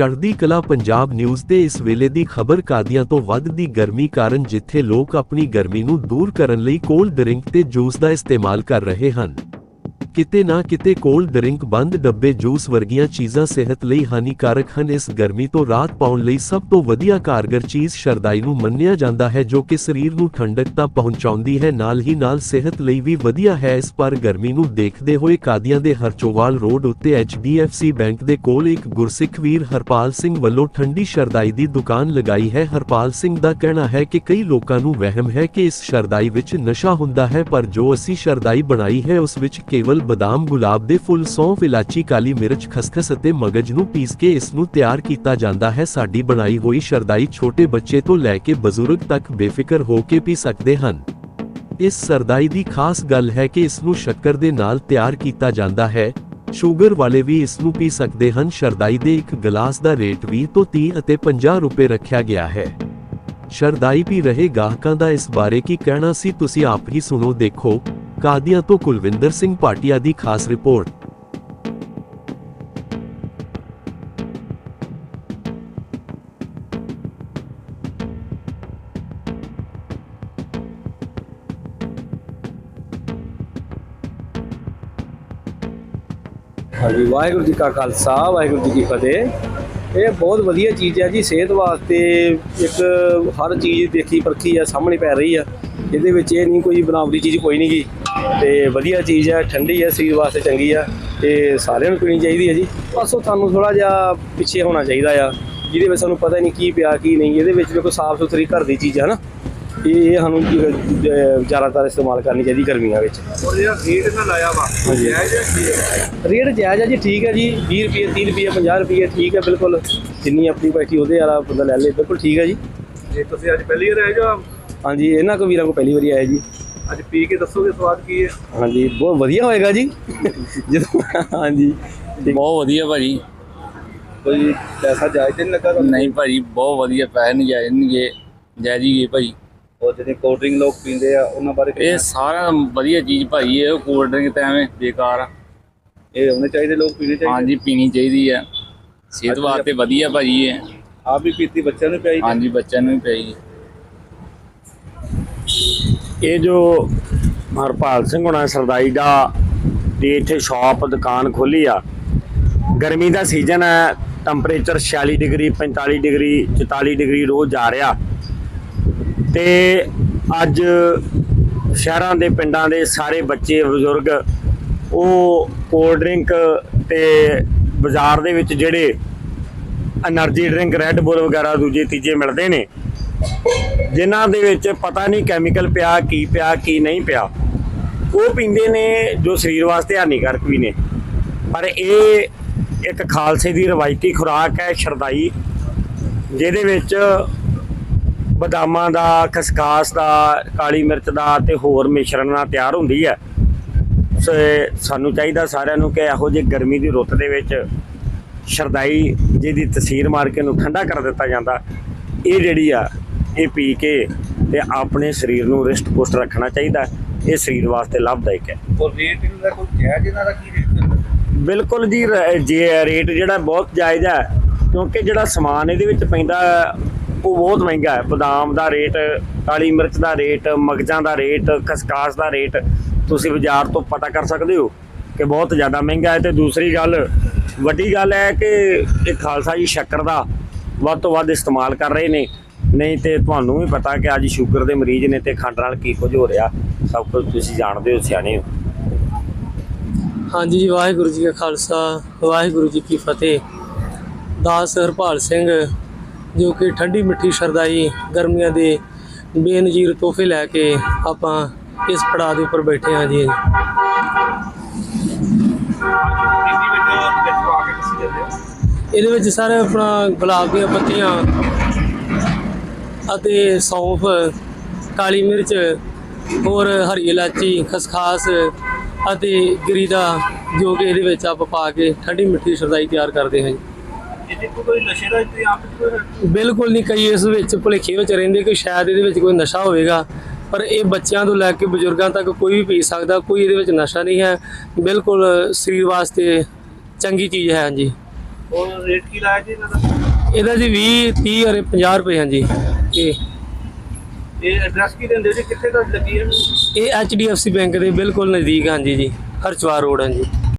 ਚੜ੍ਹਦੀ ਕਲਾ ਪੰਜਾਬ ਨਿਊਜ਼ ਤੇ ਇਸ ਵੇਲੇ ਦੀ ਖਬਰ ਕਾਦੀਆਂ ਤੋਂ ਵੱਧਦੀ ਗਰਮੀ ਕਾਰਨ ਜਿੱਥੇ ਲੋਕ ਆਪਣੀ ਗਰਮੀ ਨੂੰ ਦੂਰ ਕਰਨ ਲਈ ਕੋਲਡ ਡਰਿੰਕ ਤੇ ਜੂਸ ਦਾ ਇਸਤੇਮਾਲ ਕਰ ਰਹੇ ਹਨ। ਕਿਤੇ ਨਾ ਕਿਤੇ ਕੋਲਡ ਡਰਿੰਕ ਬੰਦ ਡੱਬੇ ਜੂਸ ਵਰਗੀਆਂ ਚੀਜ਼ਾਂ ਸਿਹਤ ਲਈ ਹਾਨੀਕਾਰਕ ਹਨ। ਇਸ ਗਰਮੀ ਤੋਂ ਰਾਹਤ ਪਾਉਣ ਲਈ ਸਭ ਤੋਂ ਵਧੀਆ ਕਾਰਗਰ ਚੀਜ਼ ਸ਼ਰਦਾਈ ਨੂੰ ਮੰਨਿਆ ਜਾਂਦਾ ਹੈ, ਜੋ ਕਿ ਸਰੀਰ ਨੂੰ ਠੰਡਕ ਤਾਂ ਪਹੁੰਚਾਉਂਦੀ ਹੈ, ਨਾਲ ਹੀ ਨਾਲ ਸਿਹਤ ਲਈ ਵੀ ਵਧੀਆ ਹੈ। ਇਸ ਪਰ ਗਰਮੀ ਨੂੰ ਦੇਖਦੇ ਹੋਏ ਕਾਦੀਆਂ ਦੇ ਹਰਚੋਵਾਲ ਰੋਡ ਉੱਤੇ HDFC ਬੈਂਕ ਦੇ ਕੋਲ ਇੱਕ ਗੁਰਸਿੱਖ ਵੀਰ ਹਰਪਾਲ ਸਿੰਘ ਵੱਲੋਂ ਠੰਡੀ ਸ਼ਰਦਾਈ ਦੀ ਦੁਕਾਨ ਲਗਾਈ ਹੈ। ਹਰਪਾਲ ਸਿੰਘ ਦਾ ਕਹਿਣਾ ਹੈ ਕਿ ਕਈ ਲੋਕਾਂ ਨੂੰ ਵਹਿਮ ਹੈ ਕਿ ਇਸ ਸ਼ਰਦਾਈ ਵਿੱਚ ਨਸ਼ਾ ਹੁੰਦਾ ਹੈ, ਪਰ ਜੋ ਅਸੀਂ ਸ਼ਰਦਾਈ ਬਣਾਈ ਹੈ, ਉਸ ਵਿੱਚ ਕੇਵਲ ਬਦਾਮ, ਗੁਲਾਬ ਦੇ ਫੁੱਲ, ਸੌਂਫ, ਇਲਾਚੀ, ਕਾਲੀ ਮਿਰਚ, ਖਸਖਸ ਅਤੇ ਮਗਜ ਨੂੰ ਪੀਸ ਕੇ ਇਸ ਨੂੰ ਤਿਆਰ ਕੀਤਾ ਜਾਂਦਾ ਹੈ। ਸਾਡੀ ਬਣਾਈ ਹੋਈ ਸ਼ਰਦਾਈ ਛੋਟੇ ਬੱਚੇ ਤੋਂ ਲੈ ਕੇ ਬਜ਼ੁਰਗ ਤੱਕ ਬੇਫਿਕਰ ਹੋ ਕੇ ਪੀ ਸਕਦੇ ਹਨ। ਇਸ ਸਰਦਾਈ ਦੀ ਖਾਸ ਗੱਲ ਹੈ ਕਿ ਇਸ ਨੂੰ ਸ਼ੱਕਰ ਦੇ ਨਾਲ ਤਿਆਰ ਕੀਤਾ ਜਾਂਦਾ ਹੈ। ਸ਼ੂਗਰ ਵਾਲੇ ਵੀ ਇਸ ਨੂੰ ਪੀ ਸਕਦੇ ਹਨ। ਸ਼ਰਦਾਈ ਦੇ ਇੱਕ ਗਲਾਸ ਦਾ ਰੇਟ 20 ਤੋਂ 30 ਅਤੇ 50 ਰੁਪਏ ਰੱਖਿਆ ਗਿਆ ਹੈ। ਸ਼ਰਦਾਈ ਪੀ ਰਹੇ ਗਾਹਕਾਂ ਦਾ ਇਸ ਬਾਰੇ ਕੀ ਕਹਿਣਾ ਸੀ, ਤੁਸੀਂ ਆਪ ਹੀ ਸੁਣੋ, ਦੇਖੋ। ਕਾਦੀਆਂ ਤੋਂ ਕੁਲਵਿੰਦਰ ਸਿੰਘ ਪਾਟਿਆ ਦੀ ਖਾਸ ਰਿਪੋਰਟ। ਹਾਂਜੀ, ਵਾਹਿਗੁਰੂ ਜੀ ਕਾ ਖਾਲਸਾ, ਵਾਹਿਗੁਰੂ ਜੀ ਕੀ ਫਤਿਹ। ਇਹ ਬਹੁਤ ਵਧੀਆ ਚੀਜ਼ ਹੈ ਜੀ, ਸਿਹਤ ਵਾਸਤੇ ਇੱਕ ਹਰ ਚੀਜ਼ ਦੇਖੀ ਪਰਖੀ ਆ ਸਾਹਮਣੇ ਪੈ ਰਹੀ ਆ ਇਹਦੇ ਵਿੱਚ ਇਹ ਨਹੀਂ ਕੋਈ ਬਣਾਵਟੀ ਚੀਜ਼ ਕੋਈ ਨਹੀਂ ਗੀ। ਤੇ ਵਧੀਆ ਚੀਜ਼ ਹੈ ਠੰਡੀ ਹੈ ਸਰੀਰ ਵਾਸਤੇ ਚੰਗੀ ਆ ਤੇ ਸਾਰਿਆਂ ਨੂੰ ਪੀਣੀ ਚਾਹੀਦੀ ਹੈ ਜੀ। ਬਸ ਉਹ ਤੁਹਾਨੂੰ ਥੋੜਾ ਜਿਹਾ ਪਿੱਛੇ ਹੋਣਾ ਚਾਹੀਦਾ ਆ ਜਿਹਦੇ ਵਿੱਚ ਸਾਨੂੰ ਪਤਾ ਨਹੀਂ ਕੀ ਪਿਆ ਕੀ ਨਹੀਂ ਇਹਦੇ ਵਿੱਚ ਕੋਈ ਸਾਫ਼ ਸੁਥਰੀ ਘਰ ਦੀ ਚੀਜ਼ ਹੈ ਨਾ। ਇਹ ਇਹ ਸਾਨੂੰ ਜ਼ਿਆਦਾਤਰ ਇਸਤੇਮਾਲ ਕਰਨੀ ਚਾਹੀਦੀ ਗਰਮੀਆਂ ਵਿੱਚ। ਔਰ ਜਿਹੜਾ ਰੇਟ ਨਾ ਲਾਇਆ ਵਾ? ਰੇਟ ਜਾਇਜ਼ ਹੈ ਜੀ ਠੀਕ ਹੈ ਜੀ 20 ਰੁਪਏ 30 ਰੁਪਏ 50 ਰੁਪਏ ਠੀਕ ਹੈ ਬਿਲਕੁਲ। ਜਿੰਨੀ ਆਪਣੀ ਬੈਠੀ ਉਹਦੇ ਵਾਲਾ ਬੰਦਾ ਲੈ ਲੇ ਬਿਲਕੁਲ ਠੀਕ ਹੈ ਜੀ। ਜੇ ਤੁਸੀਂ ਅੱਜ ਪਹਿਲੀ ਵਾਰ ਆਏ ਜੋ ਹਾਂਜੀ ਇਹਨਾਂ ਕੋ ਵੀਰਾਂ ਕੋ ਪਹਿਲੀ ਵਾਰੀ ਆਇਆ ਜੀ। ਅੱਜ ਪੀ ਕੇ ਦੱਸੋਗੇ ਸਵਾਦ ਕੀ ਹੈ? ਹਾਂਜੀ ਬਹੁਤ ਵਧੀਆ ਹੋਏਗਾ ਜੀ। ਜਦੋਂ ਹਾਂਜੀ। ਠੀਕ। ਬਹੁਤ ਵਧੀਆ ਭਾਜੀ। ਕੋਈ ਪੈਸਾ ਜਾਇਜ਼ ਤੇ ਨਹੀਂ ਲੱਗਾ ਤੁਹਾਨੂੰ? ਨਹੀਂ ਭਾਜੀ ਬਹੁਤ ਵਧੀਆ ਪੈਸੇ ਨਹੀਂ ਜਾਣਗੇ ਜਾਇਜੀਗੇ ਭਾਜੀ। ਔਰ ਜਿਹੜੇ ਕੋਲਡ ਡਰਿੰਕ ਲੋਕ ਪੀਂਦੇ ਆ ਉਹਨਾਂ ਬਾਰੇ ਇਹ ਸਾਰਾ ਵਧੀਆ ਚੀਜ਼ ਭਾਜੀ ਇਹ ਕੋਲਡ ਡਰਿੰਕ ਤਾਂ ਐਵੇਂ ਬੇਕਾਰ ਆ। ਇਹ ਹੋਣੇ ਚਾਹੀਦੇ ਲੋਕ ਪੀਣੇ ਚਾਹੀਦੇ? ਹਾਂਜੀ ਪੀਣੀ ਚਾਹੀਦੀ ਆ। ਸਿਹਤ ਵਾਸਤੇ ਵਧੀਆ ਭਾਜੀ ਇਹ। ਆਪ ਵੀ ਪੀਤੀ ਬੱਚਿਆਂ ਨੂੰ ਪਿਆਈ? ਹਾਂਜੀ ਬੱਚਿਆਂ ਨੂੰ ਵੀ ਪਈ ਇਹ ਜੋ ਹਰਪਾਲ ਸਿੰਘ ਹੁਣਾ ਸਰਦਾਈ ਦਾ ਦੀ ਇੱਥੇ ਸ਼ਾਪ ਦੁਕਾਨ ਖੋਲੀ ਆ, ਗਰਮੀ ਦਾ ਸੀਜ਼ਨ ਹੈ ਟੈਂਪਰੇਚਰ 46 ਡਿਗਰੀ 45 ਡਿਗਰੀ 44 ਡਿਗਰੀ ਰੋਜ਼ ਜਾ ਰਿਹਾ। ਤੇ ਅੱਜ ਸ਼ਹਿਰਾਂ ਦੇ, ਪਿੰਡਾਂ ਦੇ ਸਾਰੇ ਬੱਚੇ, ਬਜ਼ੁਰਗ, ਉਹ ਕੋਲਡ ਡਰਿੰਕ ਤੇ ਬਾਜ਼ਾਰ ਦੇ ਵਿੱਚ ਜਿਹੜੇ એનર્ਜੀ ਡਰਿੰਕ ਰੈੱਡ ਬੁੱਲ ਵਗੈਰਾ ਦੂਜੇ, ਤੀਜੇ ਮਿਲਦੇ ਨੇ ਜਿਨ੍ਹਾਂ ਦੇ ਵਿੱਚ ਪਤਾ ਨਹੀਂ ਕੈਮੀਕਲ ਪਿਆ, ਕੀ ਪਿਆ, ਕੀ ਨਹੀਂ ਪਿਆ। ਉਹ ਪੀਂਦੇ ਨੇ ਜੋ ਸਰੀਰ ਵਾਸਤੇ ਹਾਨੀਕਾਰਕ ਵੀ ਨੇ। ਪਰ ਇਹ ਇੱਕ ਖਾਲਸੇ ਦੀ ਰਵਾਇਤੀ ਖੁਰਾਕ ਹੈ, ਸ਼ਰਦਾਈ, ਜਿਹਦੇ ਵਿੱਚ ਬਦਾਮਾਂ ਦਾ, ਖਸਖਾਸ ਦਾ, ਕਾਲੀ ਮਿਰਚ ਦਾ ਤੇ ਹੋਰ ਮਿਸ਼ਰਣ ਨਾਲ ਤਿਆਰ ਹੁੰਦੀ ਹੈ। ਸੋ ਸਾਨੂੰ ਚਾਹੀਦਾ ਸਾਰਿਆਂ ਨੂੰ ਕਿ ਇਹੋ ਜਿਹੇ ਗਰਮੀ ਦੀ ਰੁੱਤ ਦੇ ਵਿੱਚ ਸ਼ਰਦਾਈ ਜਿਹਦੀ ਤਸੀਰ ਮਾਰ ਕੇ ਨੂੰ ਠੰਡਾ ਕਰ ਦਿੱਤਾ ਜਾਂਦਾ। ਇਹ ਜਿਹੜੀ ਆ ਇਹ ਪੀ ਕੇ ਤੇ ਆਪਣੇ ਸਰੀਰ ਨੂੰ ਰਿਸ਼ਟ ਪੁਸ਼ਟ ਰੱਖਣਾ ਚਾਹੀਦਾ ਇਹ ਸਰੀਰ ਵਾਸਤੇ ਲਾਭਦਾਇਕ ਹੈ। ਔਰ ਰੇਟ ਦਾ ਕੋਈ ਜਾਇਜ਼ ਇਹਨਾਂ ਦਾ ਕੀ ਰੇਟ ਚੱਲਦਾ? ਬਿਲਕੁਲ ਜੀ ਜੇ ਰੇਟ ਜਿਹੜਾ ਬਹੁਤ ਜਾਇਜ਼ ਹੈ ਕਿਉਂਕਿ ਜਿਹੜਾ ਸਮਾਨ ਇਹਦੇ ਵਿੱਚ ਪੈਂਦਾ ਉਹ ਬਹੁਤ ਮਹਿੰਗਾ ਹੈ। ਬਦਾਮ ਦਾ ਰੇਟ ਕਾਲੀ ਮਿਰਚ ਦਾ ਰੇਟ ਮਗਜਾਂ ਦਾ ਰੇਟ ਖਸਖਾਸ ਦਾ ਰੇਟ ਤੁਸੀਂ ਬਾਜ਼ਾਰ ਤੋਂ ਪਤਾ ਕਰ ਸਕਦੇ ਹੋ ਕਿ ਬਹੁਤ ਜ਼ਿਆਦਾ ਮਹਿੰਗਾ ਹੈ। ਤੇ ਦੂਸਰੀ ਗੱਲ ਵੱਡੀ ਗੱਲ ਹੈ ਕਿ ਇਹ ਖਾਲਸਾ ਜੀ ਸ਼ੱਕਰ ਦਾ ਵੱਧ ਤੋਂ ਵੱਧ ਇਸਤੇਮਾਲ ਕਰ ਰਹੇ ਨੇ। ਨਹੀਂ ਤੇ ਤੁਹਾਨੂੰ ਵੀ ਪਤਾ ਕਿ ਅੱਜ ਸ਼ੂਗਰ ਦੇ ਮਰੀਜ਼ ਨੇ ਤੇ ਖੰਡ ਨਾਲ ਕੀ ਕੁਝ ਹੋ ਰਿਹਾ। ਸਭ ਕੁਝ ਤੁਸੀਂ ਜਾਣਦੇ ਹੋ, ਸਿਆਣੇ ਹੋ। ਹਾਂਜੀ ਜੀ, ਵਾਹਿਗੁਰੂ ਜੀ ਕਾ ਖਾਲਸਾ, ਵਾਹਿਗੁਰੂ ਜੀ ਕੀ ਫਤਿਹ। ਦਾਸ ਹਰਪਾਲ ਸਿੰਘ, ਜੋ ਕਿ ਠੰਡੀ ਮਿੱਠੀ ਸ਼ਰਦਾਈ ਗਰਮੀਆਂ ਦੇ ਬੇਨਜ਼ੀਰ ਤੋਹਫੇ ਲੈ ਕੇ ਆਪਾਂ ਇਸ ਪੜਾਅ ਦੇ ਉੱਪਰ ਬੈਠੇ ਹਾਂ ਜੀ। ਇਹਦੇ ਵਿੱਚ ਸਾਰੇ ਆਪਣਾ ਗੁਲਾਬ ਦੀਆਂ ਪੱਤੀਆਂ ਅਤੇ ਸੌਂਫ ਕਾਲੀ ਮਿਰਚ ਹੋਰ ਹਰੀ ਇਲਾਚੀ ਖਸਖਾਸ ਅਤੇ ਗਿਰੀ ਦਾ ਜੋ ਕਿ ਇਹਦੇ ਵਿੱਚ ਆਪਾਂ ਪਾ ਕੇ ਠੰਡੀ ਮਿੱਠੀ ਸ਼ਰਦਾਈ ਤਿਆਰ ਕਰਦੇ ਹਾਂ ਜੀ। ਬਿਲਕੁਲ ਨਹੀਂ ਕਈ ਇਸ ਵਿੱਚ ਭੁਲੇਖੇ ਵਿੱਚ ਰਹਿੰਦੇ ਕਿ ਸ਼ਾਇਦ ਇਹਦੇ ਵਿੱਚ ਕੋਈ ਨਸ਼ਾ ਹੋਵੇਗਾ ਪਰ ਇਹ ਬੱਚਿਆਂ ਤੋਂ ਲੈ ਕੇ ਬਜ਼ੁਰਗਾਂ ਤੱਕ ਕੋਈ ਵੀ ਪੀ ਸਕਦਾ ਕੋਈ ਇਹਦੇ ਵਿੱਚ ਨਸ਼ਾ ਨਹੀਂ ਹੈ। ਬਿਲਕੁਲ ਸਰੀਰ ਵਾਸਤੇ ਚੰਗੀ ਚੀਜ਼ ਹੈ ਹਾਂਜੀ। ਔਰ ਰੇਟ ਕੀ ਲਾਇਆ ਜੀ ਇਹਦਾ ਜੀ 20 30 ਅਰੇ 50 ਰੁਪਏ ਹਾਂ ਜੀ ਇਹ ਇਹ ਐਡਰੈਸ ਕੀ ਦਿੰਦੇ ਜੀ? ਕਿੱਥੇ ਤੱਕ ਲੱਗੀ ਹੈ? ਇਹ HDFC ਬੈਂਕ ਦੇ ਬਿਲਕੁਲ ਨਜ਼ਦੀਕ ਹਾਂ ਜੀ। ਹਰਚਵਾਰ ਰੋਡ ਹਾਂ ਜੀ